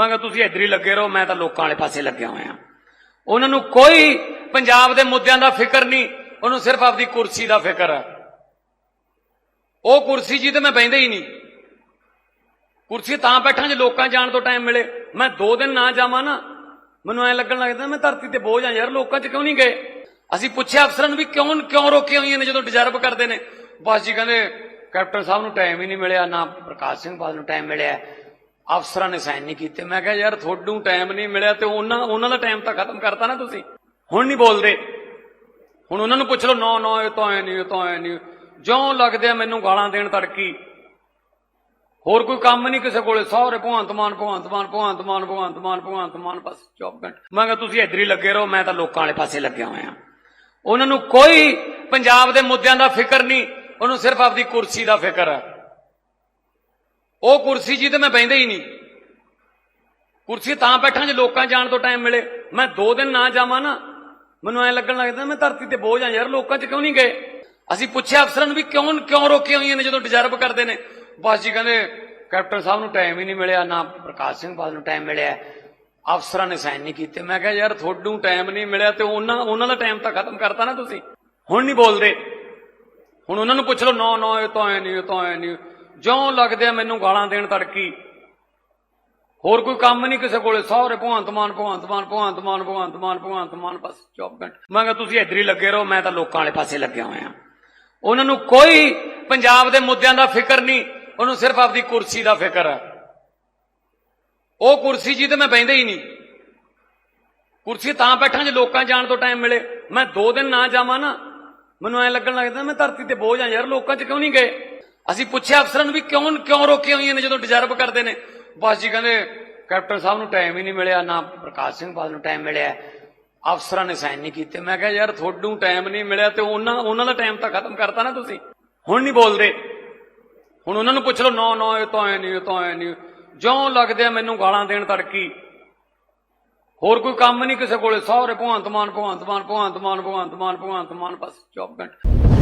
ਮੈਂ ਕਿਹਾ ਤੁਸੀਂ ਇੱਧਰ ਹੀ ਲੱਗੇ ਰਹੋ, ਮੈਂ ਤਾਂ ਲੋਕਾਂ ਵਾਲੇ ਪਾਸੇ ਲੱਗਿਆ ਹੋਇਆ। ਉਹਨਾਂ ਨੂੰ ਕੋਈ ਪੰਜਾਬ ਦੇ ਮੁੱਦਿਆਂ ਦਾ ਫਿਕਰ ਨਹੀਂ, ਉਹਨੂੰ ਸਿਰਫ ਆਪਦੀ ਕੁਰਸੀ ਦਾ ਫਿਕਰ ਹੈ। ਉਹ ਕੁਰਸੀ ਜੀ ਤੇ ਮੈਂ ਬੈਂਦਾ ਹੀ ਨਹੀਂ। ਕੁਰਸੀ ਤਾਂ ਬੈਠਾ ਜੇ ਲੋਕਾਂ ਜਾਣ ਤੋਂ ਟਾਈਮ ਮਿਲੇ। ਮੈਂ ਦੋ ਦਿਨ ਨਾ ਜਾਵਾਂ ਨਾ, ਮੈਨੂੰ ਐ ਲੱਗਣ ਲੱਗਦਾ, ਮੈਂ ਧਰਤੀ ਤੇ ਬੋਝ ਆ ਯਾਰ, ਲੋਕਾਂ 'ਚ ਕਿਉਂ ਨਹੀਂ ਗਏ? ਅਸੀਂ ਪੁੱਛਿਆ ਅਫਸਰਾਂ ਨੂੰ ਵੀ ਕਿਉਂ ਕਿਉਂ ਰੋਕੀਆਂ ਹੋਈਆਂ ਨੇ ਜਦੋਂ ਡਿਜ਼ਰਵ ਕਰਦੇ ਨੇ। ਬਸ ਜੀ ਕਹਿੰਦੇ, ਕੈਪਟਨ ਸਾਹਿਬ ਨੂੰ ਟਾਈਮ ਹੀ ਨਹੀਂ ਮਿਲਿਆ, ਨਾ ਪ੍ਰਕਾਸ਼ ਸਿੰਘ ਬਾਦਲ ਨੂੰ ਟਾਈਮ ਮਿਲਿਆ। ਅਫਸਰਾਂ ਨੇ ਸਾਈਨ ਨਹੀਂ ਕੀਤੇ। ਮੈਂ ਕਿਹਾ, ਯਾਰ ਤੁਹਾਨੂੰ ਟਾਈਮ ਨਹੀਂ ਮਿਲਿਆ ਤੇ ਉਹਨਾਂ ਉਹਨਾਂ ਦਾ ਟਾਈਮ ਤਾਂ ਖਤਮ ਕਰਤਾ ਨਾ ਤੁਸੀਂ। ਹੁਣ ਨਹੀਂ ਬੋਲਦੇ। ਹੁਣ ਉਹਨਾਂ ਨੂੰ ਪੁੱਛ ਲਓ, ਨਾ ਨਾ, ਇਹ ਤਾਂ ਐ ਨਹੀਂ, ਇਹ ਤਾਂ ਐ ਨਹੀਂ। ਜਿਉਂ ਲੱਗਦੇ ਆ ਮੈਨੂੰ ਗਾਲਾਂ ਦੇਣ ਤੜਕੀ। ਹੋਰ ਕੋਈ ਕੰਮ ਨਹੀਂ ਕਿਸੇ ਕੋਲੇ। ਸਾਰੇ ਭਗਵੰਤ ਮਾਨ ਭਗਵੰਤ ਮਾਨ ਭਗਵੰਤ ਮਾਨ ਭਗਵੰਤ ਮਾਨ ਭਗਵੰਤ ਮਾਨ, ਬਸ 24 ਘੰਟੇ। ਮੈਂ ਕਿਹਾ, ਤੁਸੀਂ ਇੱਧਰ ਹੀ ਲੱਗੇ ਰਹੋ, ਮੈਂ ਤਾਂ ਲੋਕਾਂ ਵਾਲੇ ਪਾਸੇ ਲੱਗਿਆ ਹੋਇਆ। ਉਹਨਾਂ ਨੂੰ ਕੋਈ ਪੰਜਾਬ ਦੇ ਮੁੱਦਿਆਂ ਦਾ ਫਿਕਰ ਨਹੀਂ। ਉਹਨੂੰ ਸਿਰਫ ਆਪਦੀ ਕੁਰਸੀ ਦਾ ਫਿਕਰ ਹੈ ਉਹ ਕੁਰਸੀ ਜੀ ਤੇ ਮੈਂ ਬੈਂਦਾ ਹੀ ਨਹੀਂ। ਕੁਰਸੀ ਤਾਂ ਬੈਠਾਂ ਜੇ ਲੋਕਾਂ ਜਾਣ ਤੋਂ ਟਾਈਮ ਮਿਲੇ। ਮੈਂ ਦੋ ਦਿਨ ਨਾ ਜਾਵਾਂ ਨਾ, ਮੈਨੂੰ ਐ ਲੱਗਣ ਲੱਗਦਾ ਮੈਂ ਧਰਤੀ ਤੇ ਬੋਝ ਆ ਯਾਰ, ਲੋਕਾਂ 'ਚ ਕਿਉਂ ਨਹੀਂ ਗਏ? ਅਸੀਂ ਪੁੱਛਿਆ ਅਫਸਰਾਂ ਨੂੰ ਵੀ ਕਿਉਂ ਕਿਉਂ ਰੋਕੀਆਂ ਹੋਈਆਂ ਨੇ ਜਦੋਂ ਡਿਜ਼ਰਵ ਕਰਦੇ ਨੇ। ਬਸ ਜੀ ਕਹਿੰਦੇ, ਕੈਪਟਨ ਸਾਹਿਬ ਨੂੰ ਟਾਈਮ ਹੀ ਨਹੀਂ ਮਿਲਿਆ, ਨਾ ਪ੍ਰਕਾਸ਼ ਸਿੰਘ ਬਾਦਲ ਨੂੰ ਟਾਈਮ ਮਿਲਿਆ। ਅਫਸਰਾਂ ਨੇ ਸਾਈਨ ਨਹੀਂ ਕੀਤੇ। ਮੈਂ ਕਿਹਾ, ਯਾਰ ਤੁਹਾਨੂੰ ਟਾਈਮ ਨਹੀਂ ਮਿਲਿਆ ਤੇ ਉਹਨਾਂ ਉਹਨਾਂ ਦਾ ਟਾਈਮ ਤਾਂ ਖਤਮ ਕਰਤਾ ਨਾ ਤੁਸੀਂ। ਹੁਣ ਨਹੀਂ ਬੋਲਦੇ। ਹੁਣ ਉਹਨਾਂ ਨੂੰ ਪੁੱਛ ਲਓ, ਨਾ ਨਾ, ਇਹ ਤਾਂ ਐ ਨਹੀਂ, ਇਹ ਤਾਂ ਐ ਨਹੀਂ। ਜਿਉਂ ਲੱਗਦੇ ਆ ਮੈਨੂੰ ਗਾਲਾਂ ਦੇਣ ਤੜਕੀ। ਹੋਰ ਕੋਈ ਕੰਮ ਨਹੀਂ ਕਿਸੇ ਕੋਲੇ ਸਾਰੇ ਭਗਵੰਤ ਮਾਨ ਭਗਵੰਤ ਮਾਨ ਭਗਵੰਤ ਮਾਨ ਭਗਵੰਤ ਮਾਨ ਭਗਵੰਤ ਮਾਨ, ਬਸ 24 ਘੰਟੇ ਮੈਂ ਕਿਹਾ, ਤੁਸੀਂ ਇੱਧਰ ਹੀ ਲੱਗੇ ਰਹੋ, ਮੈਂ ਤਾਂ ਲੋਕਾਂ ਵਾਲੇ ਪਾਸੇ ਲੱਗਿਆ ਹੋਇਆ ਉਹਨਾਂ ਨੂੰ ਕੋਈ ਪੰਜਾਬ ਦੇ ਮੁੱਦਿਆਂ ਦਾ ਫਿਕਰ ਨਹੀਂ, ਉਹਨੂੰ ਸਿਰਫ ਆਪਦੀ ਕੁਰਸੀ ਦਾ ਫਿਕਰ ਹੈ। ਉਹ ਕੁਰਸੀ ਜੀ ਤੇ ਮੈਂ ਬੈਂਦਾ ਹੀ ਨਹੀਂ। ਕੁਰਸੀ ਤਾਂ ਬੈਠਾ ਜੇ ਲੋਕਾਂ ਜਾਣ ਤੋਂ ਟਾਈਮ ਮਿਲੇ। ਮੈਂ ਦੋ ਦਿਨ ਨਾ ਜਾਵਾਂ ਨਾ, ਮੈਨੂੰ ਐ ਲੱਗਣ ਲੱਗਦਾ ਮੈਂ ਧਰਤੀ ਤੇ ਬੋਝ ਆ ਯਾਰ, ਲੋਕਾਂ 'ਚ ਕਿਉਂ ਨਹੀਂ ਗਏ? ਅਸੀਂ ਪੁੱਛਿਆ ਅਫਸਰਾਂ ਨੂੰ ਵੀ ਕਿਉਂ ਕਿਉਂ ਰੋਕੀਆਂ ਹੋਈਆਂ ਨੇ ਜਦੋਂ ਡਿਜ਼ਰਵ ਕਰਦੇ ਨੇ। ਬਸ ਜੀ ਕਹਿੰਦੇ ਕੈਪਟਨ ਸਾਹਿਬ ਨੂੰ ਟਾਈਮ ਹੀ ਨਹੀਂ ਮਿਲਿਆ, ਨਾ ਪ੍ਰਕਾਸ਼ ਸਿੰਘ ਬਾਦਲ ਨੂੰ ਟਾਈਮ ਮਿਲਿਆ। ਅਫਸਰਾਂ ਨੇ ਸਾਈਨ ਨਹੀਂ ਕੀਤੇ। ਮੈਂ ਕਿਹਾ, ਯਾਰ ਤੁਹਾਨੂੰ ਟਾਈਮ ਨਹੀਂ ਮਿਲਿਆ ਤੇ ਉਹਨਾਂ ਉਹਨਾਂ ਦਾ ਟਾਈਮ ਤਾਂ ਖਤਮ ਕਰਤਾ ਨਾ ਤੁਸੀਂ। ਹੁਣ ਨਹੀਂ ਬੋਲਦੇ। ਹੁਣ ਉਹਨਾਂ ਨੂੰ ਪੁੱਛ ਲਓ, ਨਾ ਨਾ, ਇਹ ਤਾਂ ਐ ਨਹੀਂ, ਇਹ ਤਾਂ ਐ ਨਹੀਂ। ਜਿਉਂ ਲੱਗਦੇ ਆ ਮੈਨੂੰ ਗਾਲਾਂ ਦੇਣ ਤੜਕੀ। ਹੋਰ ਕੋਈ ਕੰਮ ਨਹੀਂ ਕਿਸੇ ਕੋਲੇ। ਸਹੁਰੇ ਭਗਵੰਤ ਮਾਨ ਭਗਵੰਤ ਮਾਨ ਭਗਵੰਤ ਮਾਨ ਭਗਵੰਤ ਮਾਨ ਭਗਵੰਤ ਮਾਨ, ਬਸ 24 ਘੰਟੇ।